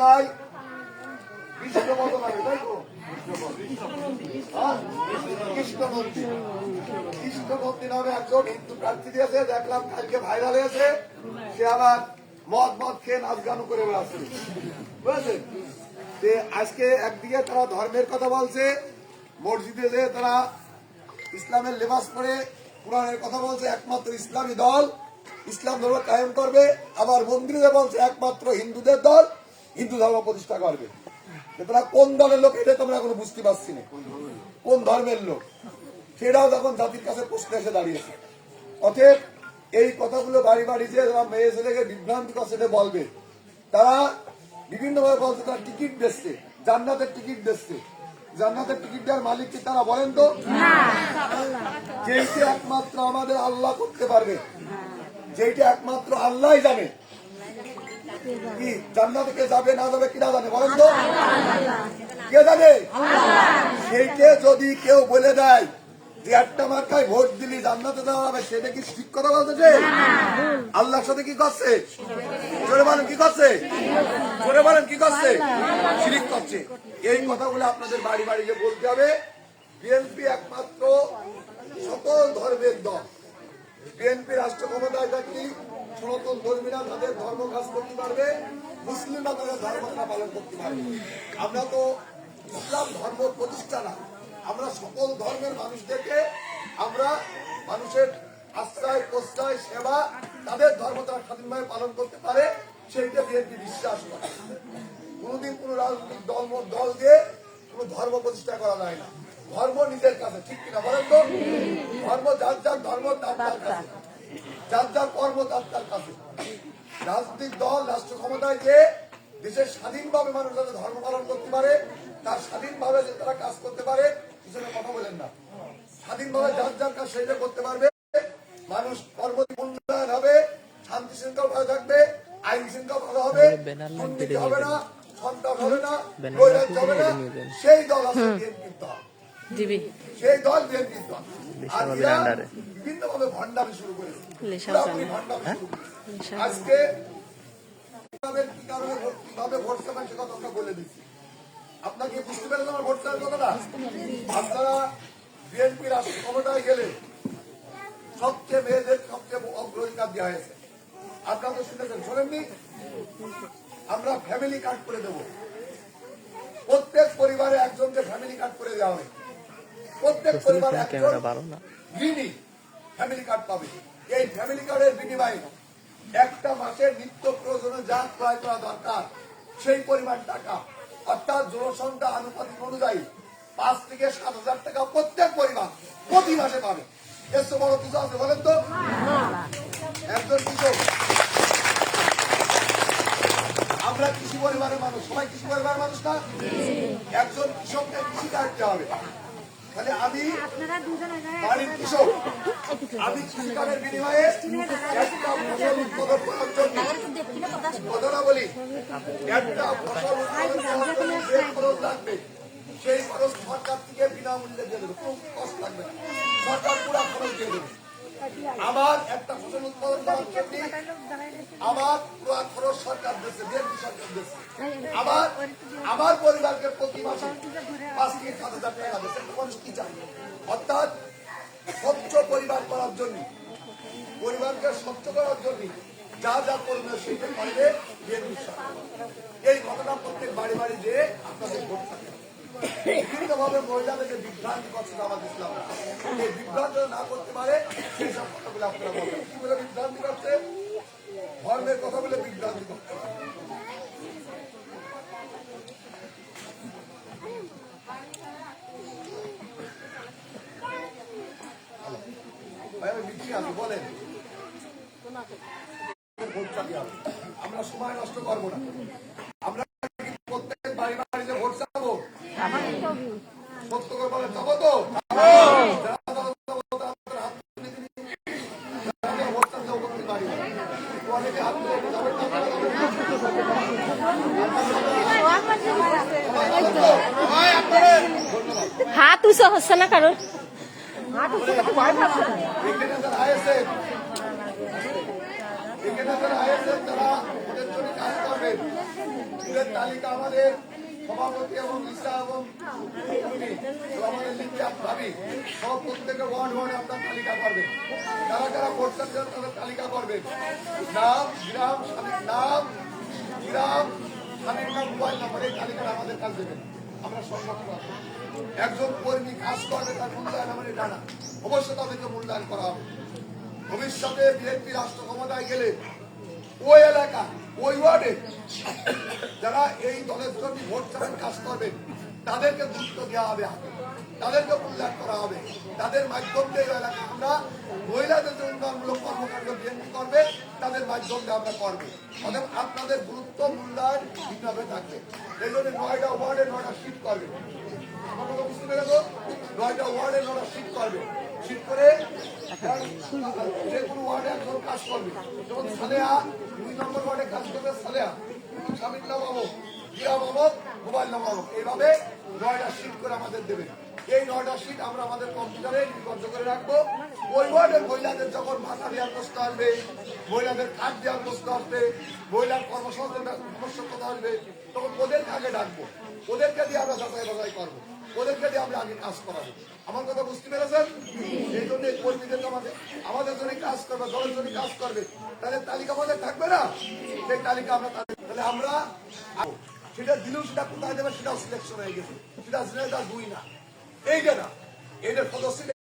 তো? হ্যাঁ? আজকে একদিকে তারা ধর্মের কথা বলছে, মসজিদে যে তারা ইসলামের লেবাস পরে কোরআনের কথা বলছে, একমাত্র ইসলামী দল। ইসলাম ধর্ম কায়েম করবে, আবার মন্দিরে বলছে, একমাত্র হিন্দুদের দল। হিন্দু ধর্ম প্রতিষ্ঠা করবে। তো তারা কোন দলের লোক, এটা তোমরা এখনও বুঝতে পারছি না। কোন ধর্মের লোক? সেটাও তখন জাতির কাছে প্রশ্ন এসে দাঁড়িয়েছে। অতএব এই কথাগুলো বাড়ি বাড়ি যে মেয়ে ছেলেকে বিভ্রান্তি করছে বলবে। তারা বিভিন্ন ভাবে বলছে, তারা টিকিট দিচ্ছে জান্নাতের টিকিট দিচ্ছে জান্নাতের টিকিট দেওয়ার মালিক কি তারা বলেন তো? যেইটা একমাত্র আমাদের আল্লাহ করতে পারবে। যেইটা একমাত্র আল্লাহ জানে। কি? জান্নাতে কে যাবে না যাবে কিনা জানে? বলেন তো। কে জানে? সেইকে যদি কেউ বলে দেয় যে একটা মার্কায় ভোট দিলি জান্নাতে দেওয়া হবে সেটা কি ঠিক কথা বলতেছে? আল্লাহর সাথে কি করছে? জোরে বলেন কি করছে? জোরে বলেন কি করছে? শিরিক করছে। এই কথাগুলো আপনাদের বাড়ি বাড়ি যে বলতে হবে। বিএনপি একমাত্র সকল ধর্মের দল। বিএনপি রাষ্ট্র ক্ষমতায় থাকলে সনাতন ধর্মীরা তাদের ধর্ম কাজ করতে পারবে, মুসলিমরা তাদের ধর্মটা পালন করতে পারবে। আমরা তো ইসলাম ধর্ম প্রতিষ্ঠা না। আমরা সকল ধর্মের মানুষদেরকে আমরা মানুষের আশ্রয়, প্রশ্রয়, সেবা তাদের ধর্ম তারা স্বাধীনভাবে পালন করতে পারে, সেইটা বিএনপি বিশ্বাস করে। কোনোদিন কোন রাজনৈতিক দল দল দিয়ে কোন ধর্ম প্রতিষ্ঠা করা যায় না। ধর্ম নিজের কাছে, ঠিক কিনা বলেন তো? ধর্ম যার যার ধর্ম, তার তার কাছে। যার যার কর্ম, তার তার রাজনৈতিক দল রাষ্ট্র ক্ষমতায় যে দেশের স্বাধীনভাবে মানুষ যাতে ধর্ম পালন করতে পারে তার স্বাধীনভাবে যে তারা কাজ করতে পারে পিছনে কথা বলেন না। স্বাধীনভাবে যার যার কাজ সেইটা করতে পারবে মানুষ কর্ম উন্নয়ন হবে শান্তি শৃঙ্খলা ভালো থাকবে আইন শৃঙ্খলা ভালো হবে দুর্নীতি হবে না সন্ত্রাস হবে না নৈরাজ্য হবে না সেই দল আছে বিএনপির দল। সেই দল বিএনপির দল। আর। বিভিন্ন ভাবে ভণ্ডামি শুরু করেছে। আজকে কারণে কীভাবে ভোট চাবেন সে কথা আমরা বলে দিচ্ছি। আপনাকে বুঝতে পেরেছেন আমার ভোট চাওয়ার কথাটা? আপনারা বিএনপি রাষ্ট্র ক্ষমতায় গেলে সবচেয়ে মেয়েদের সবচেয়ে অগ্রাধিকার দেওয়া হয়েছে। আপনারা তো শুনেছেন শোনেননি? আমরা ফ্যামিলি কার্ড করে দেব। প্রত্যেক পরিবারে একজনকে ফ্যামিলি কার্ড করে দেওয়া হবে প্রত্যেক পরিবারে একজন ফ্যামিলি কার্ড পাবে। এই ফ্যামিলি কার্ডের বিনিময়ে একটা মাসের নিত্য প্রয়োজনে যা ক্রয় করা দরকার, সেই পরিমাণ টাকা। অর্থাৎ জনসংখ্যা আনুপাতিক অনুযায়ী পাঁচ থেকে সাত হাজার টাকা প্রত্যেক পরিবার প্রতি মাসে পাবে। এর বড় কিছু আছে বলেন তো? একজন কৃষক। আমরা কৃষি পরিবারের মানুষ, সবাই কৃষি পরিবারের মানুষ না? একজন কৃষককে কৃষি দেওয়া হবে। তাহলে আমি বাড়ির কৃষক। আমি কৃষিকারের বিনিময়ে একটা ফসল উৎপাদন করার জন্য কথাটা বলি একটা ফসল উৎপাদন করার জন্য যে খরচ লাগবে সেই খরচ সরকার থেকে বিনামূল্যে দিয়ে দেবে। কোনো কষ্ট লাগবে না সরকার পুরো খরচ দিয়ে দেবে আমার একটা ফসল উৎপাদন করার জন্য আমার পুরো খরচ সরকার দিচ্ছে বিএনপি সরকার দিচ্ছে আমার আমার পরিবারকে প্রতি মাসে পাঁচ থেকে সাত হাজার টাকা দিচ্ছে মানুষ কি চায় অর্থাৎ স্বচ্ছ পরিবার করার জন্য, পরিবারকে স্বচ্ছ করার জন্য যা যা করবে সেইটা করবে বিএনপি সরকার। এই ঘটনা প্রত্যেক বাড়ি বাড়ি যে আপনাদের ভোট থাকে বিভিন্ন ভাবে মহিলাদেরকে বিভ্রান্তি করছে আমাদের ইসলাম। বিভ্রান্ত না করতে পারে, সেই সব কি বলে বিভ্রান্তি করছে? ধর্মের কথা বলে বিভ্রান্তি আমি বলেন। আমরা সময় নষ্ট করব না। হাত উঁচু হচ্ছে না এদের তালিকা আমাদের সভাপতি এবং লিসা এবং ভাবি, সব প্রত্যেকের ওয়ার্ড ওয়ার্ডে আপনার তালিকা করবেন যারা ভোট চাচ্ছেন তাদের তালিকা করবেন নাম, গ্রাম স্বামীর নাম, গ্রাম স্বামীর নাম মোবাইল নাম্বার, এই তালিকাটা আমাদের কাছে দেবেন আমরা সংরক্ষণ একজন কর্মী কাজ করবে তার মূল্যায়ন আমাদের জানা অবশ্যই তাদেরকে মূল্যায়ন করা হবে। ভবিষ্যতে বিএনপি রাষ্ট্র ক্ষমতায় গেলে ওই এলাকা ওই ওয়ার্ডে যারা এই দলের জন্য ভোট চাবেন কাজ করবেন, তাদেরকে গুরুত্ব দেওয়া হবে। তাদেরকে মূল্যায়ন করা হবে। তাদের মাধ্যম দিয়ে এই এলাকা আমরা মহিলাদের যে উন্নয়নমূলক কর্মকাণ্ড বিএনপি করবে, তাদের মাধ্যম দিয়ে আমরা করব। অতএব আপনাদের গুরুত্ব, মূল্যায়ন ভিন্নভাবে থাকবে। এই জন্য নয়টা ওয়ার্ডে নয়টা সিট করবে। আমার কথা বুঝতে পেরেছ? নয়টা ওয়ার্ডে নয়টা সিট করবে। সিট করে যে কোনো ওয়ার্ডে একজন কাজ করবে। যেমন সালেহা, দুই নম্বর ওয়ার্ডে কাজ করবে সালেহা। স্বামীর নাম অমক মোবাইল নাম অমক এইভাবে নয়টা সিট করে আমাদের দেবে এই নয়টা সিট আমরা আমাদের কম্পিউটারে লিপিবদ্ধ করে রাখব। ওই ওয়ার্ডের মহিলাদের যখন ভাতা দেওয়ার প্রশ্ন আসবে, মহিলাদের কাজ দেওয়ার প্রশ্ন আসবে, মহিলার কর্মসংস্থানের সমস্যার কথা আসবে, তখন ওদেরকে আগে ডাকবো। ওদেরকে দিয়ে আমরা যাচাই বাছাই করব। ওদেরকে দিয়ে আমরা আগে কাজ করাবো। আমার কথা বুঝতে পেরেছেন? এই জন্য এই কর্মীদের আমাদের আমাদের জন্য কাজ করবে, দলের জন্য কাজ করবে। তাদের তালিকা আমাদের থাকবে না? সেই তালিকা আমরা তাহলে আমরা সেটা দিলেও সেটা কোথায় দেবে সেটাও সিলেকশন হয়ে গেছে। সেটা সিলেকশন দুই না। এইটা না এইটা সদস্য